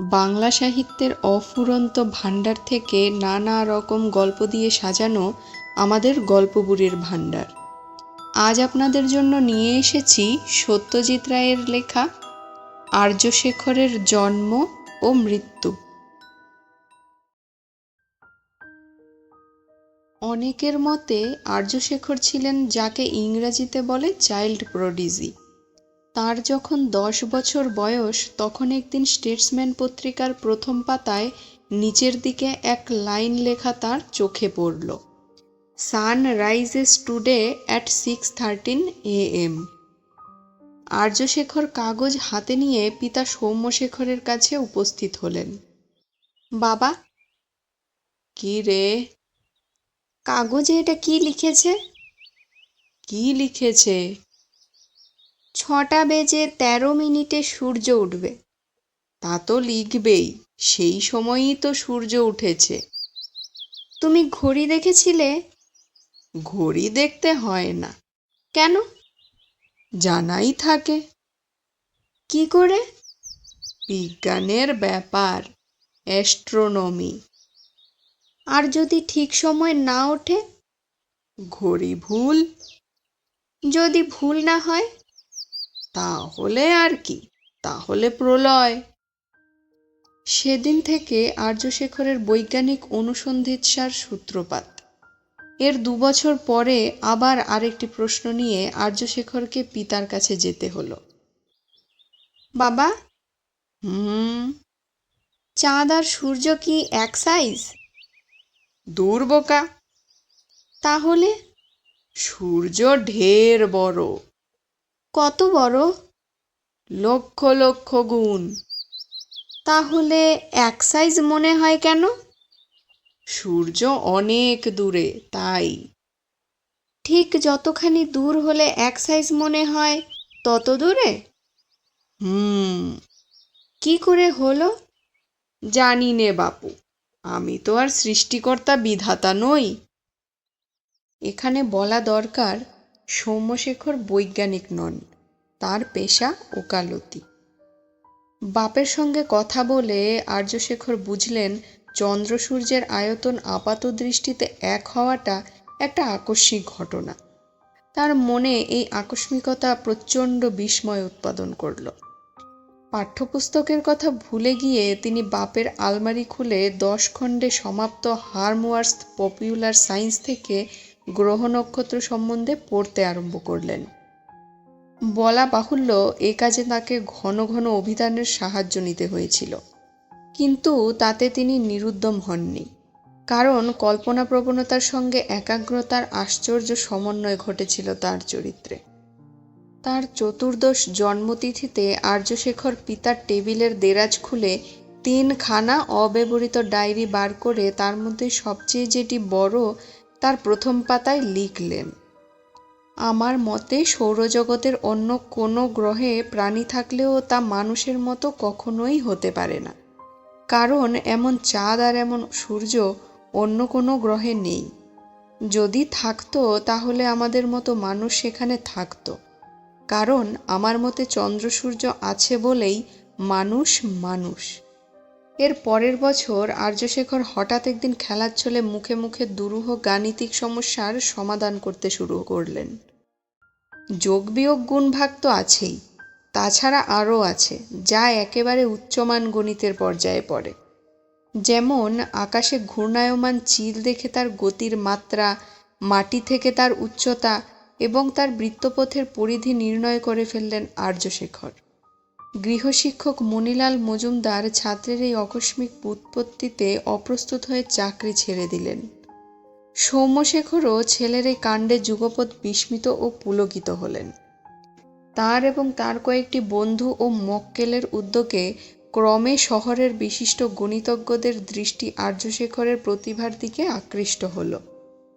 বাংলা সাহিত্যের অফুরন্ত ভাণ্ডার থেকে নানা রকম গল্প দিয়ে সাজানো আমাদের গল্পবুড়ির ভাণ্ডার। আজ আপনাদের জন্য নিয়ে এসেছি সত্যজিৎ রায়ের লেখা আর্যশেখরের জন্ম ও মৃত্যু। অনেকের মতে আর্যশেখর ছিলেন যাকে ইংরাজিতে বলে চাইল্ড প্রডিজি। তার যখন দশ বছর বয়স, তখন একদিন স্টেটসম্যান পত্রিকার প্রথম পাতায় নিচের দিকে এক লাইন লেখা তার চোখে পড়ল। Sun rises today at six thirteen A M. Aryashekhar কাগজ হাতে নিয়ে পিতা সৌম্যশেখরের কাছে উপস্থিত হলেন। বাবা, কি রে? কাগজে এটা কি লিখেছে? কি লিখেছে? ছটা বেজে তেরো মিনিটে সূর্য উঠবে। তা তো লিখবেই সেই সময়ই তো সূর্য উঠেছে। তুমি ঘড়ি দেখেছিলে? ঘড়ি দেখতে হয় না। কেন? জানাই থাকে। কি করে? বিজ্ঞানের ব্যাপার অ্যাস্ট্রোনমি। আর যদি ঠিক সময় না ওঠে? ঘড়ি ভুল? যদি ভুল না হয়? তাহলে আর কি? তাহলে প্রলয়। সেদিন থেকে আর্যশেখরের বৈজ্ঞানিক অনুসন্ধিৎসার সূত্রপাত। এর দুবছর পরে আবার আরেকটি প্রশ্ন নিয়ে আর্যশেখরকে পিতার কাছে যেতে হলো। বাবা? হুম। চাঁদ আর সূর্য কি এক সাইজ? দূর বোকা। তাহলে? সূর্য ঢের বড়। কত বড়? লক্ষ লক্ষ গুণ। তাহলে এক সাইজ মনে হয় কেন? সূর্য অনেক দূরে তাই। ঠিক যতখানি দূর হলে এক সাইজ মনে হয় তত দূরে? হুম। কি করে হলো? জানি নে বাপু আমি তো আর সৃষ্টিকর্তা বিধাতা নই। এখানে বলা দরকার সৌম্যশেখর বৈজ্ঞানিক নন, তার পেশা ওকালতি। বাপের সঙ্গে কথা বলে আর্যশেখর বুঝলেন চন্দ্র সূর্যের আয়তন আপাত দৃষ্টিতে এক হওয়াটা একটা আকস্মিক ঘটনা। তার মনে এই আকস্মিকতা প্রচণ্ড বিস্ময় উৎপাদন করল। পাঠ্যপুস্তকের কথা ভুলে গিয়ে তিনি বাপের আলমারি খুলে দশ খণ্ডে সমাপ্ত হার্মওয়ার্স পপুলার সায়েন্স থেকে গ্রহ নক্ষত্র সম্বন্ধে পড়তে আরম্ভ করলেন। বলা বাহুল্য এ কাজে তাকে ঘন ঘন অভিধানের সাহায্য নিতে হয়েছিল। কিন্তু তাতে তিনি নিরুদ্যম হননি। কারণ কল্পনা প্রবণতার সঙ্গে একাগ্রতার আশ্চর্য সমন্বয় ঘটেছিল তার চরিত্রে। তার চতুর্দশ জন্মতিথিতে আর্যশেখর পিতার টেবিলের দেরাজ খুলে তিনখানা অব্যবহৃত ডায়েরি বার করে তার মধ্যে সবচেয়ে যেটি বড় তার প্রথম পাতায় লিখলেন, আমার মতে সৌরজগতের অন্য কোনো গ্রহে প্রাণী থাকলেও তা মানুষের মতো কখনোই হতে পারে না। কারণ এমন চাঁদ আর এমন সূর্য অন্য কোনো গ্রহে নেই। যদি থাকতো, তাহলে আমাদের মতো মানুষ সেখানে থাকতো। কারণ আমার মতে চন্দ্র সূর্য আছে বলেই মানুষ মানুষ। এর পরের বছর আর্যশেখর হঠাৎ একদিন খেলার ছলে মুখে মুখে দুরূহ গাণিতিক সমস্যার সমাধান করতে শুরু করলেন। যোগ বিয়োগ গুণ ভাগ তো আছেই, তাছাড়া আরও আছে, যা একেবারে উচ্চমান গণিতের পর্যায়ে পড়ে। যেমন, আকাশে ঘূর্ণায়মান চিল দেখে তার গতির মাত্রা, মাটি থেকে তার উচ্চতা এবং তার বৃত্তপথের পরিধি নির্ণয় করে ফেললেন আর্যশেখর। গৃহশিক্ষক মণিলাল মজুমদার ছাত্রের এই আকস্মিক উৎপত্তিতে অপ্রস্তুত হয়ে চাকরি ছেড়ে দিলেন। সৌম্যশেখরও ছেলের এই কাণ্ডে যুগপৎ বিস্মিত ও পুলকিত হলেন। তার এবং তার কয়েকটি বন্ধু ও মক্কেলের উদ্যোগে ক্রমে শহরের বিশিষ্ট গণিতজ্ঞদের দৃষ্টি আর্যশেখরের প্রতিভার দিকে আকৃষ্ট হল।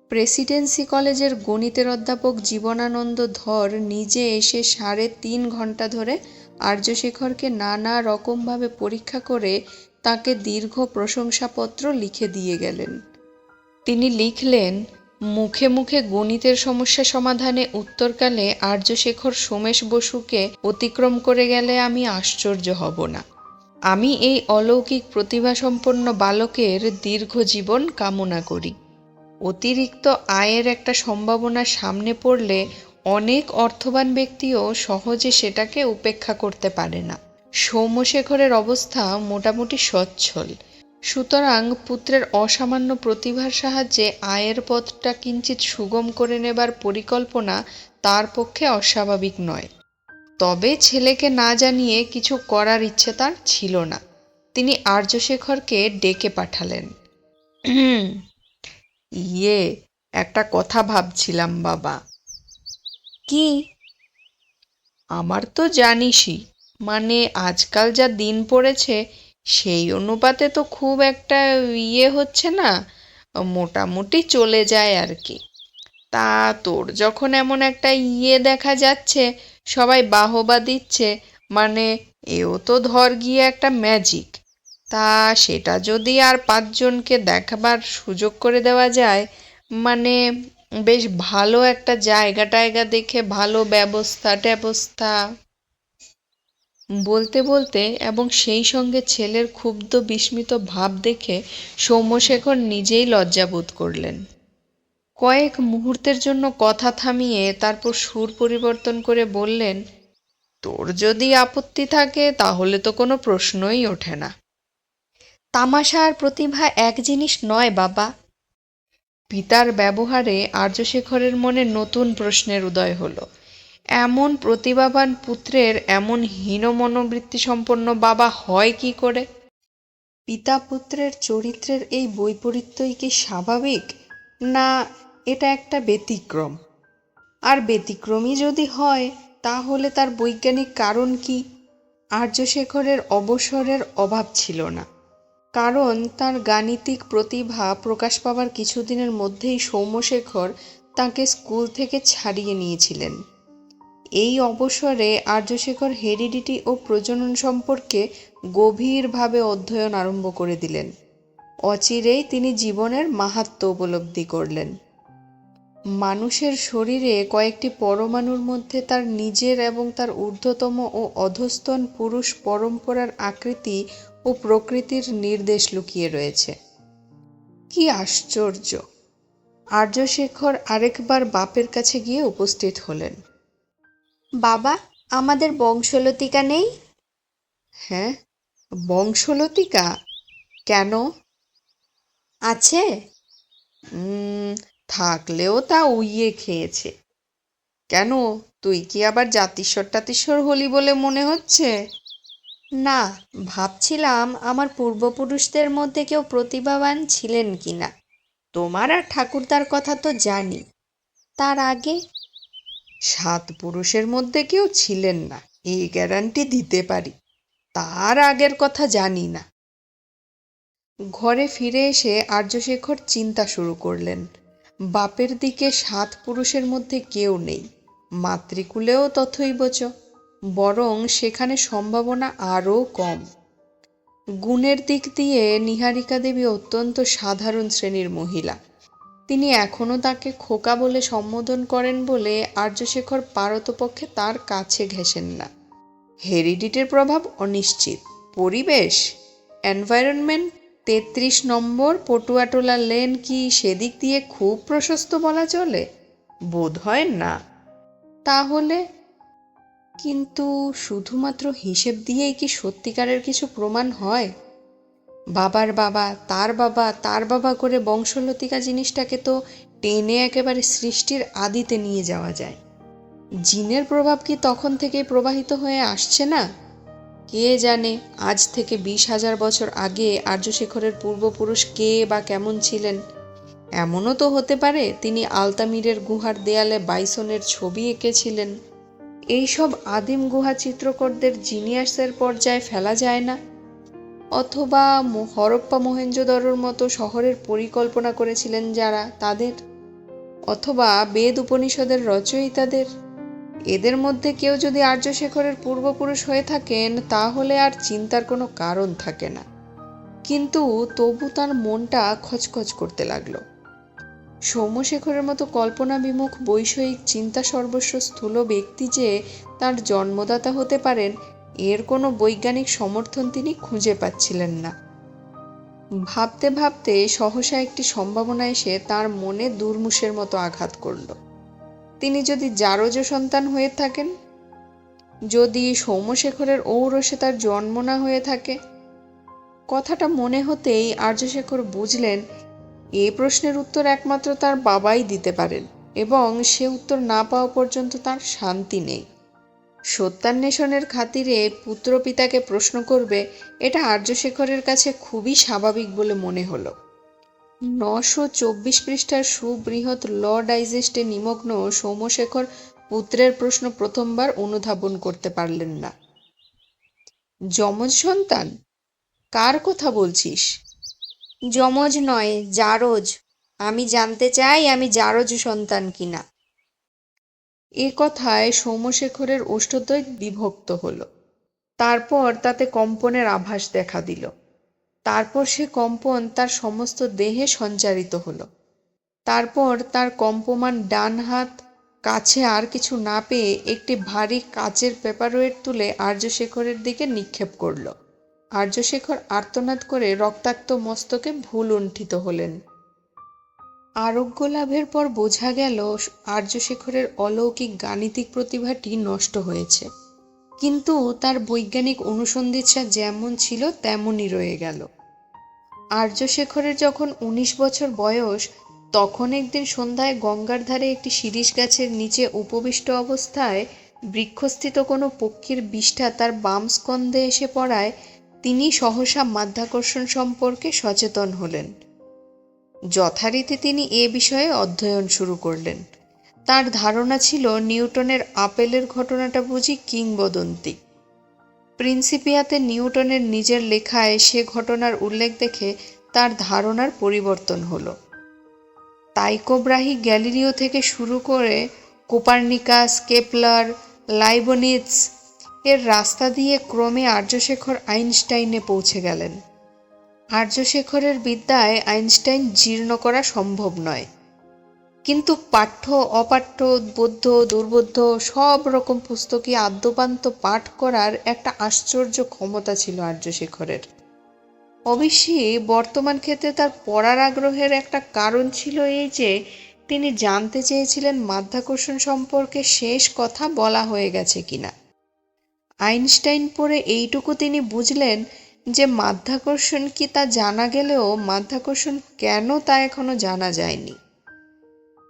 প্রেসিডেন্সি কলেজের গণিতের অধ্যাপক জীবনানন্দ ধর নিজে এসে সাড়ে তিন ঘণ্টা ধরে আর্যশেখরকে নানা রকমভাবে পরীক্ষা করে তাকে দীর্ঘ প্রশংসাপত্র লিখে দিয়ে গেলেন। তিনি লিখলেন, মুখে মুখে গণিতের সমস্যা সমাধানে উত্তরকালে আর্যশেখর সোমেশ বসুকে অতিক্রম করে গেলে আমি আশ্চর্য হব না। আমি এই অলৌকিক প্রতিভাসম্পন্ন বালকের দীর্ঘ জীবন কামনা করি। অতিরিক্ত আয়ের একটা সম্ভাবনা সামনে পড়লে অনেক অর্থবান ব্যক্তিও সহজে সেটাকে উপেক্ষা করতে পারে না। সৌম্যশেখরের অবস্থা মোটামুটি সচ্ছল। সুতরাং পুত্রের অসামান্য প্রতিভার সাহায্যে আয়ের পথটা কিঞ্চিত সুগম করে নেবার পরিকল্পনা তার পক্ষে অস্বাভাবিক নয়। তবে ছেলেকে না জানিয়ে কিছু করার ইচ্ছে তার ছিল না। তিনি আর্যশেখরকে ডেকে পাঠালেন। ইয়ে একটা কথা ভাবছিলাম বাবা। কি? আমার তো জানিসই মানে আজকাল যা দিন পড়েছে, সেই অনুপাতে তো খুব একটা ইয়ে হচ্ছে না, মোটামুটি চলে যায় আর কি। তা তোর যখন এমন একটা ইয়ে দেখা যাচ্ছে, সবাই বাহবা দিচ্ছে মানে এও তো ধর গিয়ে একটা ম্যাজিক তা সেটা যদি আর পাঁচজনকে দেখাবার সুযোগ করে দেওয়া যায় মানে বেশ ভালো একটা জায়গা টায়গা দেখে ভালো ব্যবস্থা ট্যাবস্থা। বলতে বলতে এবং সেই সঙ্গে ছেলের ক্ষুব্ধ বিস্মিত ভাব দেখে সৌম্যশেখর নিজেই লজ্জাবোধ করলেন। কয়েক মুহূর্তের জন্য কথা থামিয়ে তারপর সুর পরিবর্তন করে বললেন, তোর যদি আপত্তি থাকে তাহলে তো কোনো প্রশ্নই ওঠে না। তামাশা আর প্রতিভা এক জিনিস নয় বাবা পিতার ব্যবহারে আর্যশেখরের মনে নতুন প্রশ্নের উদয় হলো। এমন প্রতিভাবান পুত্রের এমন হীন মনোবৃত্তি সম্পন্ন বাবা হয় কি করে? পিতা পুত্রের চরিত্রের এই বৈপরীত্যই কি স্বাভাবিক? না, এটা একটা ব্যতিক্রম। আর ব্যতিক্রমী যদি হয়, তাহলে তার বৈজ্ঞানিক কারণ কি? আর্যশেখরের অবসরের অভাব ছিল না। কারণ তার গাণিতিক প্রতিভা প্রকাশ পাবার কিছুদিনের মধ্যেই সৌম্যশেখর তাকে স্কুল থেকে ছাড়িয়ে নিয়েছিলেন। এই অবসরে আর্যশেখর হেরিডিটি ও প্রজনন সম্পর্কে গভীরভাবে অধ্যয়ন আরম্ভ করে দিলেন। অচিরেই তিনি জীবনের মাহাত্ম্য উপলব্ধি করলেন। মানুষের শরীরে কয়েকটি পরমাণুর মধ্যে তার নিজের এবং তার ঊর্ধ্বতম ও অধস্তন পুরুষ পরম্পরার আকৃতি ও প্রকৃতির নির্দেশ লুকিয়ে রয়েছে। কি আশ্চর্য! আর্যশেখর আরেকবার বাপের কাছে গিয়ে উপস্থিত হলেন। বাবা আমাদের বংশলতিকা নেই? হ্যাঁ বংশলতিকা? কেন? আছে। থাকলেও তা উইয়ে খেয়েছে। কেন? তুই কি আবার জাতিস্বর টাতিস্বর হলি বলে মনে হচ্ছে? না, ভাবছিলাম আমার পূর্বপুরুষদের মধ্যে কেউ প্রতিভাবান ছিলেন কিনা। তোমার আর ঠাকুরদার কথা তো জানি। তার আগে? সাত পুরুষের মধ্যে কেউ ছিলেন না এই গ্যারান্টি দিতে পারি। তার আগের কথা জানি না। ঘরে ফিরে এসে আর্যশেখর চিন্তা শুরু করলেন। বাপের দিকে সাত পুরুষের মধ্যে কেউ নেই, মাতৃকুলেও তথৈবচ। বরং সেখানে সম্ভাবনা আরও কম। গুণের দিক দিয়ে নিহারিকা দেবী অত্যন্ত সাধারণ শ্রেণির মহিলা। তিনি এখনও তাকে খোকা বলে সম্বোধন করেন বলে আর্যশেখর পারতপক্ষে তার কাছে ঘেঁষেন না। হেরিডিটের প্রভাব অনিশ্চিত। পরিবেশ? এনভায়রনমেন্ট? তেত্রিশ নম্বর পটুয়াটোলা লেন কি সেদিক দিয়ে খুব প্রশস্ত বলা চলে? বোধ হয় না। তাহলে কিন্তু শুধুমাত্র হিসেব দিয়েই কি সত্যিকারের কিছু প্রমাণ হয়? বাবার বাবা, তার বাবা তার বাবা করে বংশলতিকা জিনিসটাকে তো টেনে একেবারে সৃষ্টির আদিতে নিয়ে যাওয়া যায়। জিনের প্রভাব কি তখন থেকেই প্রবাহিত হয়ে আসছে না? কে জানে আজ থেকে বিশ হাজার বছর আগে আর্যশেখরের পূর্বপুরুষ কে বা কেমন ছিলেন? এমনও তো হতে পারে, তিনি আলতামিরের গুহার দেয়ালে বাইসনের ছবি এঁকেছিলেন। এইসব আদিম গুহা চিত্রকরদের জিনিয়াসের পর্যায়ে ফেলা যায় না। অথবা হরপ্পা মহেঞ্জোদড়োর মতো শহরের পরিকল্পনা করেছিলেন যারা তাদের, অথবা বেদ উপনিষদের রচয়িতাদের। এদের মধ্যে কেউ যদি আর্যশেখরের পূর্বপুরুষ হয়ে থাকেন, তাহলে আর চিন্তার কোনো কারণ থাকে না। কিন্তু তবু তার মনটা খচখচ করতে লাগল। সৌম্যশেখরের মতো কল্পনা বিমুখ বৈষয়িক চিন্তা সর্বস্ব স্থূল ব্যক্তি যে তার জন্মদাতা হতে পারেন, এর কোনো বৈজ্ঞানিক সমর্থন তিনি খুঁজে পাচ্ছিলেন না। ভাবতে ভাবতে সহসা একটি সম্ভাবনা এসে তার মনে দুর্মুষের মতো আঘাত করল। তিনি যদি জারজ সন্তান হয়ে থাকেন, যদি সৌম্যশেখরের ঔরসে তার জন্ম না হয়ে থাকে, কথাটা মনে হতেই আর্যশেখর বুঝলেন এ প্রশ্নের উত্তর একমাত্র তার বাবাই দিতে পারেন এবং সে উত্তর না পাওয়া পর্যন্ত তার শান্তি নেই। সত্যান্বেষণের খাতিরে পুত্র পিতাকে প্রশ্ন করবে, এটা আর্যশেখরের কাছে খুবই স্বাভাবিক বলে মনে হলো। নশো চব্বিশ পৃষ্ঠার সুবৃহৎ ল ডাইজেস্টে নিমগ্ন সৌম্যশেখর পুত্রের প্রশ্ন প্রথমবার অনুধাবন করতে পারলেন না। যমজ সন্তান, কার কথা বলছিস? যমজ নয়, জারজ। আমি জানতে চাই আমি জারজ সন্তান কিনা। এ কথায় সৌম্যশেখরের ওষ্ঠদ্বয় বিভক্ত হলো। তারপর তাতে কম্পনের আভাস দেখা দিল। তারপর সে কম্পন তার সমস্ত দেহে সঞ্চারিত হলো। তারপর তার কম্পমান ডান হাত, কাছে আর কিছু না পেয়ে একটি ভারী কাচের পেপারওয়েট তুলে আর্যশেখরের দিকে নিক্ষেপ করল। আর্যশেখর আর্তনাদ করে রক্তাক্ত মস্তকে ভুল উণ্ঠিত হলেন। আরোগ্য লাভের পর বোঝা গেল, আর্যশেখরের অলৌকিক গাণিতিক প্রতিভাটি নষ্ট হয়েছে। কিন্তু তার বৈজ্ঞানিক অনুসন্ধিৎসা যেমন ছিল, তেমনই রয়ে গেল। আর্যশেখরের যখন উনিশ বছর বয়স, তখন একদিন সন্ধ্যায় গঙ্গার ধারে একটি শিরীষ গাছের নিচে উপবিষ্ট অবস্থায় বৃক্ষস্থিত কোনো পক্ষীর বিষ্ঠা তার বাম স্কন্ধে এসে পড়ায় তিনি সহসা মাধ্যাকর্ষণ সম্পর্কে সচেতন হলেন। যথারীতি তিনি এ বিষয়ে অধ্যয়ন শুরু করলেন। তার ধারণা ছিল নিউটনের আপেলের ঘটনাটা বুঝি কিংবদন্তি। প্রিন্সিপিয়াতে নিউটনের নিজের লেখায় সে ঘটনার উল্লেখ দেখে তার ধারণার পরিবর্তন হলো। তাইকোব্রাহি গ্যালিলিও থেকে শুরু করে কোপার্নিকাস, কেপলার, লাইবনিৎস এর রাস্তা দিয়ে ক্রমে আর্যশেখর আইনস্টাইনে পৌঁছে গেলেন। আর্যশেখরের বিদ্যায় আইনস্টাইন জীর্ণ করা সম্ভব নয়। কিন্তু পাঠ্য, অপাঠ্য, বৌদ্ধ দুর্বোধ্য সব রকম পুস্তকই আদ্যপান্ত পাঠ করার একটা আশ্চর্য ক্ষমতা ছিল আর্যশেখরের। অবশ্যই বর্তমান ক্ষেত্রে তার পড়ার আগ্রহের একটা কারণ ছিল এই যে, তিনি জানতে চেয়েছিলেন মাধ্যাকর্ষণ সম্পর্কে শেষ কথা বলা হয়ে গেছে কিনা। আইনস্টাইন পড়ে এইটুকু তিনি বুঝলেন যে মাধ্যাকর্ষণ কি তা জানা গেলেও মাধ্যাকর্ষণ কেন তা এখনও জানা যায়নি।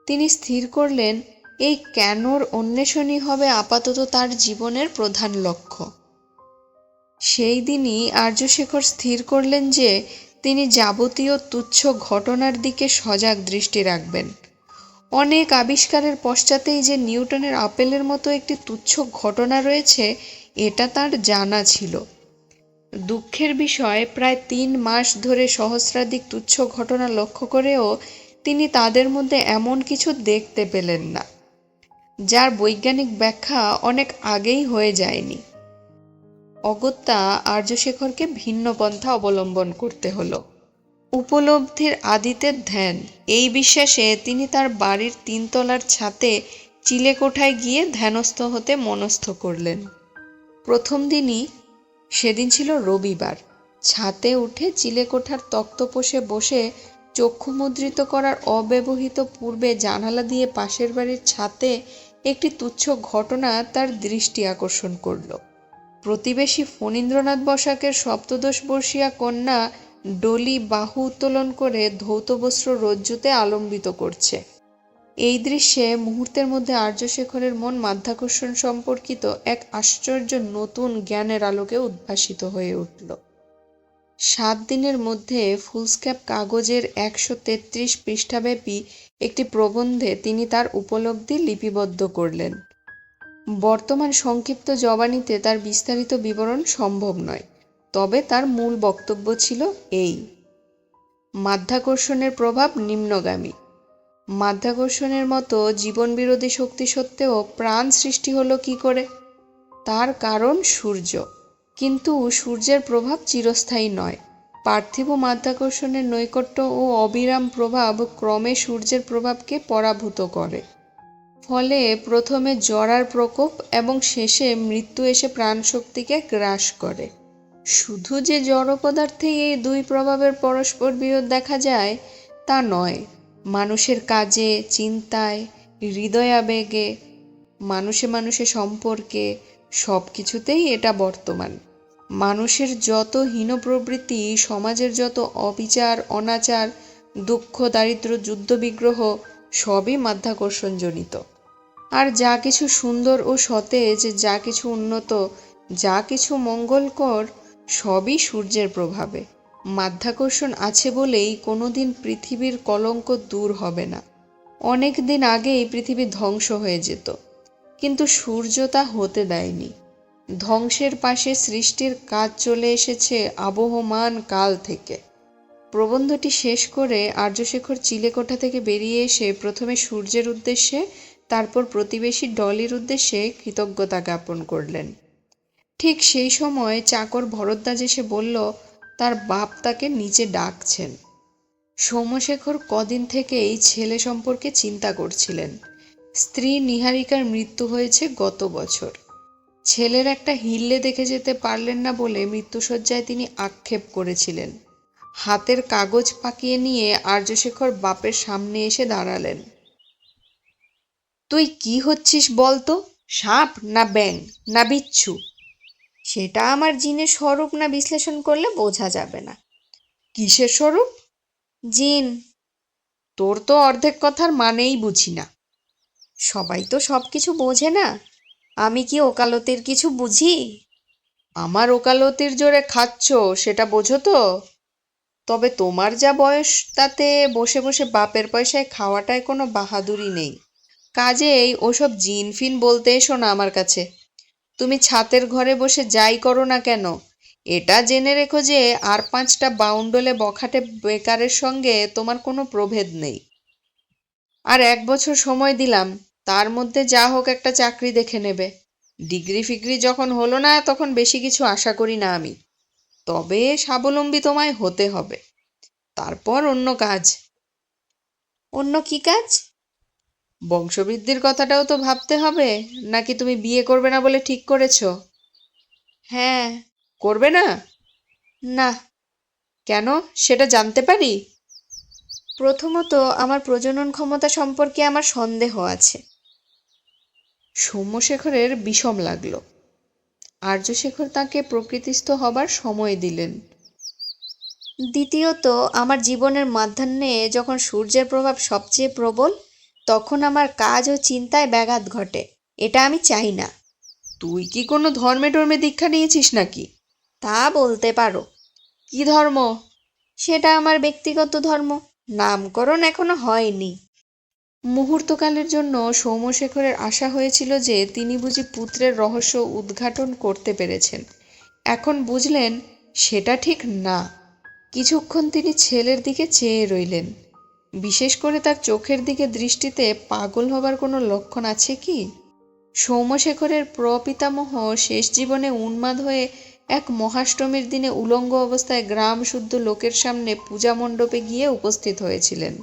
তিনি স্থির করলেন, এই কেনর অন্বেষণই হবে আপাতত তার জীবনের প্রধান লক্ষ্য। সেই দিনই আর্যশেখর স্থির করলেন যে তিনি যাবতীয় তুচ্ছ ঘটনার দিকে সজাগ দৃষ্টি রাখবেন। অনেক আবিষ্কারের পশ্চাতেই যে নিউটনের আপেলের মতো একটি তুচ্ছ ঘটনা রয়েছে এটা তার জানা ছিল। দুঃখের বিষয়, প্রায় তিন মাস ধরে সহস্রাধিক তুচ্ছ ঘটনা লক্ষ্য করেও তিনি তাদের মধ্যে এমন কিছু দেখতে পেলেন না, যার বৈজ্ঞানিক ব্যাখ্যা অনেক আগেই হয়ে যায়নি। অগত্যা আর্যশেখরকে ভিন্ন পন্থা অবলম্বন করতে হলো। উপলব্ধির আদিতে ধ্যান, এই বিশ্বাসে তিনি তার বাড়ির তিনতলার ছাতে চিলেকোঠায় গিয়ে ধ্যানস্থ হতে মনস্থ করলেন। প্রথম দিনই, সেদিন ছিল রবিবার, ছাতে উঠে চিলেকোঠার তক্তপোষে বসে চক্ষু মুদ্রিত করার অব্যবহৃত পূর্বে জানালা দিয়ে পাশের বাড়ির ছাতে একটি তুচ্ছ ঘটনা তার দৃষ্টি আকর্ষণ করল। প্রতিবেশী ফণীন্দ্রনাথ বসাকের সপ্তদশ বর্ষীয়া কন্যা ডলি বাহু উত্তোলন করে ধৌতবস্ত্র রজ্জুতে আলম্বিত করছে। এই দৃশ্যে মুহূর্তের মধ্যে আর্যশেখরের মন মাধ্যাকর্ষণ সম্পর্কিত এক আশ্চর্য নতুন জ্ঞানের আলোকে উদ্ভাসিত হয়ে উঠল। সাত দিনের মধ্যে ফুলস্ক্যাপ কাগজের একশো তেত্রিশ পৃষ্ঠাব্যাপী একটি প্রবন্ধে তিনি তার উপলব্ধি লিপিবদ্ধ করলেন। বর্তমান সংক্ষিপ্ত জবানিতে তার বিস্তারিত বিবরণ সম্ভব নয়, তবে তার মূল বক্তব্য ছিল এই। মাধ্যাকর্ষণের প্রভাব নিম্নগামী। মাধ্যাকর্ষণের মতো জীবনবিরোধী শক্তি সত্ত্বেও প্রাণ সৃষ্টি হলো কি করে? তার কারণ সূর্য। কিন্তু সূর্যের প্রভাব চিরস্থায়ী নয়। পার্থিব মাধ্যাকর্ষণের নৈকট্য ও অবিরাম প্রভাব ক্রমে সূর্যের প্রভাবকে পরাভূত করে। ফলে প্রথমে জরার প্রকোপ এবং শেষে মৃত্যু এসে প্রাণশক্তিকে গ্রাস করে। শুধু যে জড় পদার্থে এই দুই প্রভাবের পরস্পর বিরোধ দেখা যায়, তা নয়। মানুষের কাজে, চিন্তায় হৃদয়াবেগে মানুষে মানুষে সম্পর্কে সব কিছুতেই এটা বর্তমান। মানুষের যত হীন প্রবৃত্তি, সমাজের যত অবিচার, অনাচার, দুঃখ, দারিদ্র যুদ্ধবিগ্রহ সবই মাধ্যাকর্ষণজনিত। আর যা কিছু সুন্দর ও সতেজ, যা কিছু উন্নত, যা কিছু মঙ্গলকর, সবই সূর্যের প্রভাবে। মাধ্যাকর্ষণ আছে বলেই কোনোদিন পৃথিবীর কলঙ্ক দূর হবে না। অনেক দিন আগেই পৃথিবী ধ্বংস হয়ে যেত, কিন্তু সূর্য তা হতে দেয়নি। ধ্বংসের পাশে সৃষ্টির কাজ চলে এসেছে আবহমান কাল থেকে। প্রবন্ধটি শেষ করে আর্যশেখর চিলেকোঠা থেকে বেরিয়ে এসে প্রথমে সূর্যের উদ্দেশ্যে, তারপর প্রতিবেশী ডলির উদ্দেশ্যে কৃতজ্ঞতা জ্ঞাপন করলেন। ঠিক সেই সময় চাকর ভরদ্বাজ এসে বলল তার বাপ তাকে নিচে ডাকছেন। সোমশেখর কদিন থেকেই ছেলে সম্পর্কে চিন্তা করছিলেন। স্ত্রী নিহারিকার মৃত্যু হয়েছে গত বছর। ছেলের একটা হিল্লে দেখে যেতে পারলেন না বলে মৃত্যুসজ্জায় তিনি আক্ষেপ করেছিলেন। হাতের কাগজ পাকিয়ে নিয়ে আর্যশেখর বাপের সামনে এসে দাঁড়ালেন। তুই কি হচ্ছিস বলতো? সাপ না ব্যাং না বিচ্ছু? সেটা আমার জিনের স্বরূপ না বিশ্লেষণ করলে বোঝা যাবে না। কিসের স্বরূপ? জিন। তোর তো অর্ধেক কথার মানেই বুঝি না। সবাই তো সব কিছু বোঝে না। আমি কি ওকালতির কিছু বুঝি? আমার ওকালতির জোরে খাচ্ছ, সেটা বোঝো তো। তবে তোমার যা বয়স, তাতে বসে বসে বাপের পয়সায় খাওয়াটায় কোনো বাহাদুরি নেই। কাজেই ওসব জিন ফিন বলতে এসো না আমার কাছে। তুমি ছাতের ঘরে বসে যাই করো না কেন? এটা জেনে রেখো যে আর পাঁচটা বাউন্ডলে বখাটে বেকারের সঙ্গে তোমার কোনো প্রভেদ নেই। আর এক বছর সময় দিলাম, তার মধ্যে যা হোক একটা চাকরি দেখে নেবে। ডিগ্রি ফিগ্রি যখন হলো না, তখন বেশি কিছু আশা করি না আমি। তবে স্বাবলম্বী তোমায় হতে হবে। তারপর অন্য কাজ। অন্য কি কাজ? বংশবৃদ্ধির কথাটাও তো ভাবতে হবে, নাকি তুমি বিয়ে করবে না বলে ঠিক করেছ? হ্যাঁ করবে না? না। কেন? সেটা জানতে পারি? প্রথমত, আমার প্রজনন ক্ষমতা সম্পর্কে আমার সন্দেহ আছে। সৌম্যশেখরের বিষম লাগল। আর্যশেখর তাকে প্রকৃতিস্থ হবার সময় দিলেন। দ্বিতীয়ত, আমার জীবনের মাধ্যাহ্নে যখন সূর্যের প্রভাব সবচেয়ে প্রবল তখন আমার কাজ ও চিন্তায় ব্যাঘাত ঘটে। এটা আমি চাই না। তুই কি কোনো ধর্মে টর্মে দীক্ষা নিয়েছিস নাকি? তা বলতে পারো। কি ধর্ম? সেটা আমার ব্যক্তিগত ধর্ম। নামকরণ এখনও হয়নি। মুহূর্তকালের জন্য সৌম্যশেখরের আশা হয়েছিল যে তিনি বুঝি পুত্রের রহস্য উদ্ঘাটন করতে পেরেছেন। এখন বুঝলেন সেটা ঠিক না। কিছুক্ষণ তিনি ছেলের দিকে চেয়ে রইলেন। বিশেষ করে তার চোখের দিকে দৃষ্টিতে পাগল হবার কোনো লক্ষণ আছে কি? সৌমশেখরের প্রপিতামহ শেষ জীবনে উন্মাদ হয়ে এক মহাষ্টমীর দিনে উলঙ্গ অবস্থায় গ্রাম শুদ্ধ লোকের সামনে পূজা মণ্ডপে গিয়ে উপস্থিত হয়েছিলেন।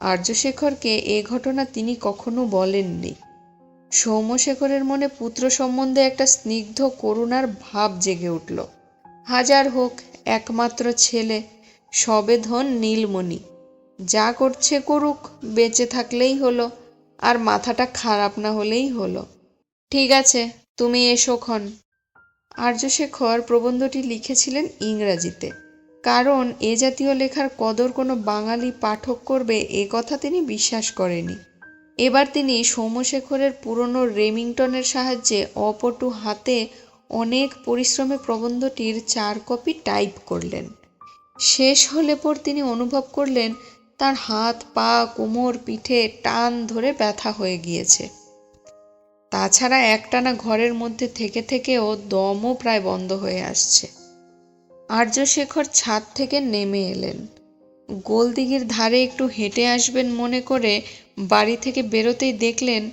আর্যশেখরকে এ ঘটনা তিনি কখনো বলেননি। সৌম্যশেখরের মনে পুত্র সম্বন্ধে একটা স্নিগ্ধ করুণার ভাব জেগে উঠল। হাজার হোক, একমাত্র ছেলে সবে ধন নীলমণি। যা করছে করুক, বেঁচে থাকলেই হলো, আর মাথাটা খারাপ না হলেই হলো। ঠিক আছে, তুমি এসোক্ষণ আর্যশেখর প্রবন্ধটি লিখেছিলেন ইংরাজিতে। কারণ এ জাতীয় লেখার কদর কোনো বাঙালি পাঠক করবে এ কথা তিনি বিশ্বাস করেনি এবার তিনি সৌম্যশেখরের পুরনো রেমিংটনের সাহায্যে অপটু হাতে অনেক পরিশ্রমে প্রবন্ধটির চার কপি টাইপ করলেন। শেষ হলে পর তিনি অনুভব করলেন তার হাত, পা, কোমর, পিঠে টান ধরে ব্যথা হয়ে গিয়েছে। তাছাড়া একটানা ঘরের মধ্যে থেকে থেকেও দমও প্রায় বন্ধ হয়ে আসছে। আর্যশেখর ছাদ থেকে নেমে এলেন। গোলদিঘির ধারে একটু হেঁটে আসবেন মনে করে বাড়ি থেকে বেরোতেই দেখলেন,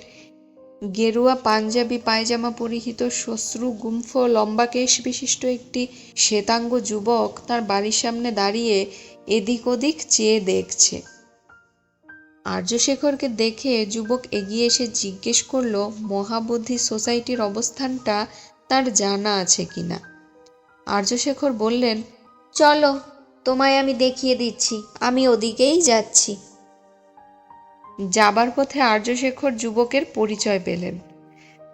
গেরুয়া পাঞ্জাবি পায়জামা পরিহিত শ্বশ্রু গুম্ফ, লম্বা কেশ বিশিষ্ট একটি শ্বেতাঙ্গ যুবক তার বাড়ির সামনে দাঁড়িয়ে এদিক ওদিক চেয়ে দেখছে। আর্যশেখরকে দেখে যুবক এগিয়ে এসে জিজ্ঞেস করল মহাবোধি সোসাইটির অবস্থানটা তার জানা আছে কিনা? আর্যশেখর বললেন, চলো, তোমায় আমি দেখিয়ে দিচ্ছি, আমি ওদিকেই যাচ্ছি। যাবার পথে আর্যশেখর যুবকের পরিচয় পেলেন।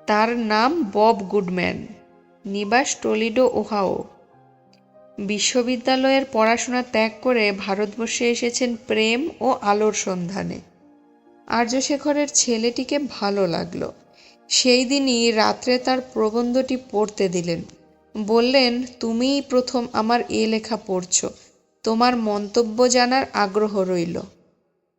তার নাম বব গুডম্যান, নিবাস টলিডো, ওহাও। বিশ্ববিদ্যালয়ের পড়াশোনা ত্যাগ করে ভারতবর্ষে এসেছেন প্রেম ও আলোর সন্ধানে। আর্যশেখরের ছেলেটিকে ভালো লাগল। সেই দিনই রাত্রে তার প্রবন্ধটি পড়তে দিলেন। বললেন, তুমিই প্রথম আমার এ লেখা পড়ছ। তোমার মন্তব্য জানার আগ্রহ রইল।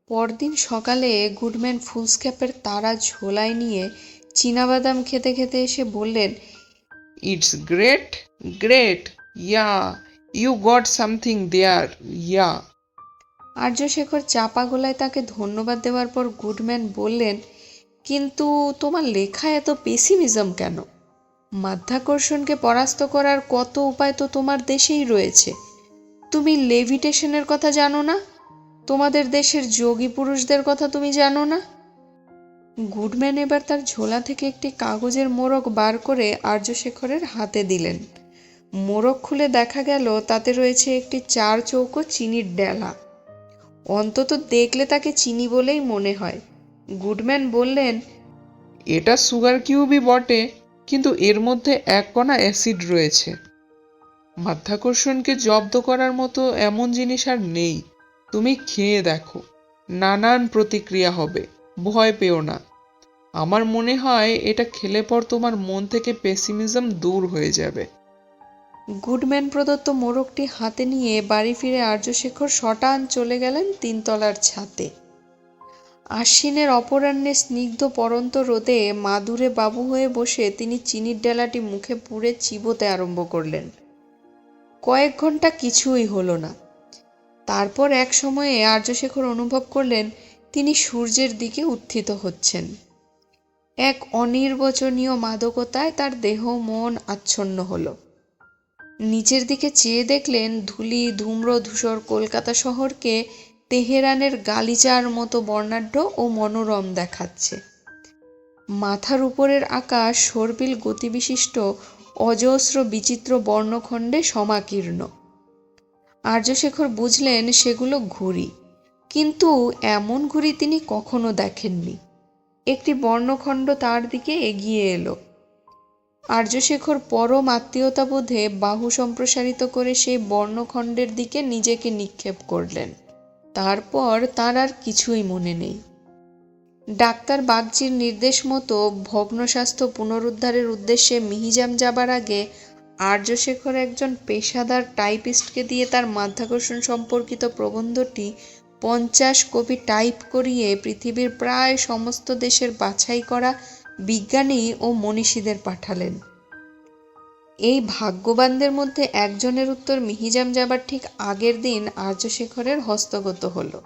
পরদিন সকালে গুডম্যান ফুলস্ক্যাপের তারা ঝোলায় নিয়ে চীনাবাদাম খেতে খেতে এসে বললেন, it's great great. Yeah, you got something there. Yeah. Aryashekhar চাপা গলায় তাকে ধন্যবাদ দেওয়ার পর গুডম্যান বললেন কিন্তু তোমার লেখা এত পেসিমিজম কেন? মাধ্যাকর্ষণকে পরাস্ত করার কত উপায় তো তোমার দেশেই রয়েছে। তুমি লেভিটেশনের কথা জানো না? তোমাদের দেশের যোগী পুরুষদের কথা তুমি জানো না? গুডম্যান এবার তার ঝোলা থেকে একটি কাগজের মোড়ক বার করে আর্যশেখরের হাতে দিলেন। মোড়ক খুলে দেখা গেল, তাতে রয়েছে একটি চার চৌকো চিনির ডেলা। অন্তত দেখলে তাকে চিনি বলেই মনে হয়। গুডম্যান বললেন, এটা সুগার কিউবই বটে, কিন্তু এর মধ্যে এক কণা অ্যাসিড রয়েছে। মাধ্যাকর্ষণকে জব্দ করার মতো এমন জিনিস আর নেই। তুমি খেয়ে দেখো। নানান প্রতিক্রিয়া হবে। ভয় পেও না। আমার মনে হয় এটা খেলে পর তোমার মন থেকে পেসিমিজম দূর হয়ে যাবে। গুডম্যান প্রদত্ত মোড়কটি হাতে নিয়ে বাড়ি ফিরে আর্যশেখর শটান চলে গেলেন তিনতলার ছাতে। আশ্বিনের অপরাহ্নে স্নিগ্ধ পরন্ত রোদে মাদুরে বাবু হয়ে বসে তিনি চিনির ডেলাটি মুখে পুড়ে চিবোতে আরম্ভ করলেন। কয়েক ঘণ্টা কিছুই হলো না। তারপর এক সময়ে আর্যশেখর অনুভব করলেন, তিনি সূর্যের দিকে উত্থিত হচ্ছেন। এক অনির্বচনীয় মাদকতায় তার দেহ মন আচ্ছন্ন হলো। নিচের দিকে চেয়ে দেখলেন ধুলি, ধূম্র ধূসর কলকাতা শহরকে তেহরানের গালিচার মতো বর্ণাঢ্য ও মনোরম দেখাচ্ছে। মাথার উপরের আকাশ সর্পিল গতিবিশিষ্ট, অজস্র বিচিত্র বর্ণখণ্ডে সমাকীর্ণ। আর্যশেখর বুঝলেন সেগুলো ঘুড়ি, কিন্তু এমন ঘুড়ি তিনি কখনো দেখেননি। একটি বর্ণখণ্ড তার দিকে এগিয়ে এলো। আর্যশেখর পরম আত্মীয়তাবোধে বাহু সম্প্রসারিত করে সেই বর্ণখণ্ডের দিকে নিজেকে নিক্ষেপ করলেন। তারপর তার আর কিছুই মনে নেই। ডাক্তার বাগচির নির্দেশ মতো ভগ্নস্বাস্থ্য পুনরুদ্ধারের উদ্দেশ্যে মিহিজাম যাবার আগে আর্যশেখর একজন পেশাদার টাইপিস্টকে দিয়ে তার মাধ্যাকর্ষণ সম্পর্কিত প্রবন্ধটি পঞ্চাশ কপি টাইপ করিয়ে পৃথিবীর প্রায় সমস্ত দেশের বাছাই করা বিজ্ঞানী ও মনীষীদের পাঠালেন। এই ভাগ্যবানদের মধ্যে একজনের উত্তর মিহিজাম যাবার ঠিক আগের দিন আর্যশেখরের হস্তগত হলো।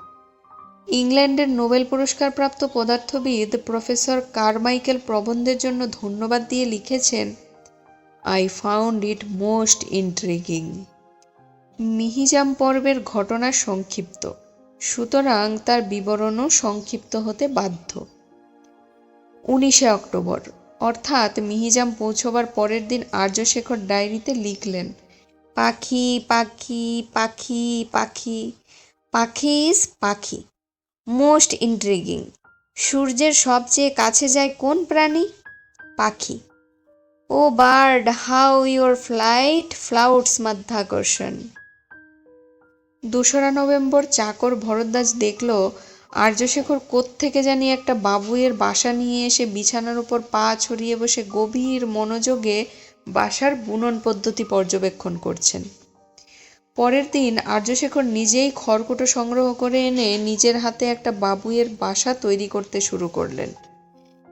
ইংল্যান্ডের নোবেল পুরস্কারপ্রাপ্ত পদার্থবিদ প্রফেসর কারমাইকেল প্রবন্ধের জন্য ধন্যবাদ দিয়ে লিখেছেন I found it most intriguing Mihijam পর্বের ঘটনা সংক্ষিপ্ত। সুতরাং তার বিবরণও সংক্ষিপ্ত হতে বাধ্য। উনিশে অক্টোবর। অর্থাৎ মিহিজাম পৌঁছবার পরের দিন আর্যশেখর ডায়েরিতে লিখলেন, পাখি পাখি পাখি পাখি পাখি ইজ পাখি, মোস্ট ইন্ট্রিগিং, সূর্যের সবচেয়ে কাছে যায় কোন প্রাণী? পাখি। ও bird, how your flight flouts মাধ্যাকর্ষণ। দোসরা নভেম্বর চাকর ভরদ্বাজ দেখল আর্যশেখর কোত্থেকে জানি একটা বাবুয়ের বাসা নিয়ে এসে বিছানার উপর পা ছড়িয়ে বসে গভীর মনোযোগে বাসার বুনন পদ্ধতি পর্যবেক্ষণ করছেন। পরের দিন আর্যশেখর নিজেই খড়কুটো সংগ্রহ করে এনে নিজের হাতে একটা বাবুয়ের বাসা তৈরি করতে শুরু করলেন।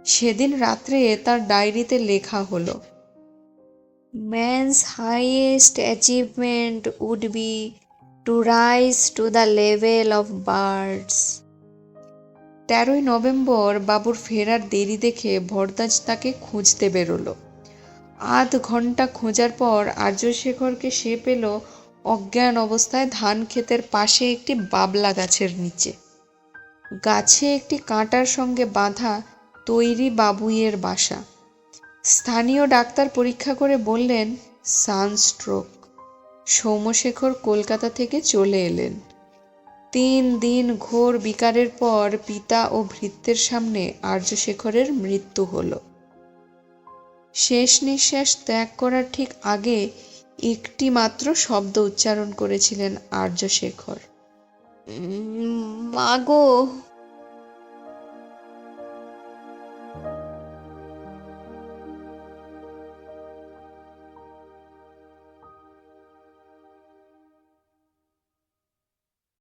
সেদিন রাত্রে তার ডায়েরিতে লেখা হলো man's highest achievement would be to rise to the level of birds তেরোই নভেম্বর বাবুর ফেরার দেরি দেখে ভরদাজ তাকে খুঁজতে বেরোলো। আধ ঘণ্টা খোঁজার পর আর্যশেখরকে সে পেল অজ্ঞান অবস্থায় ধান ক্ষেতের পাশে একটি বাবলা গাছের নিচে। গাছে একটি কাঁটার সঙ্গে বাঁধা তৈরি বাবুইয়ের বাসা। স্থানীয় ডাক্তার পরীক্ষা করে বললেন, সানস্ট্রোক। সৌম্যশেখর কলকাতা থেকে চলে এলেন। তিন দিন ঘোর বিকারের পর পিতা ও ভৃত্যের সামনে আর্যশেখরের মৃত্যু হল। শেষ নিঃশ্বাস ত্যাগ করার ঠিক আগে একটি মাত্র শব্দ উচ্চারণ করেছিলেন আর্যশেখর। মাগো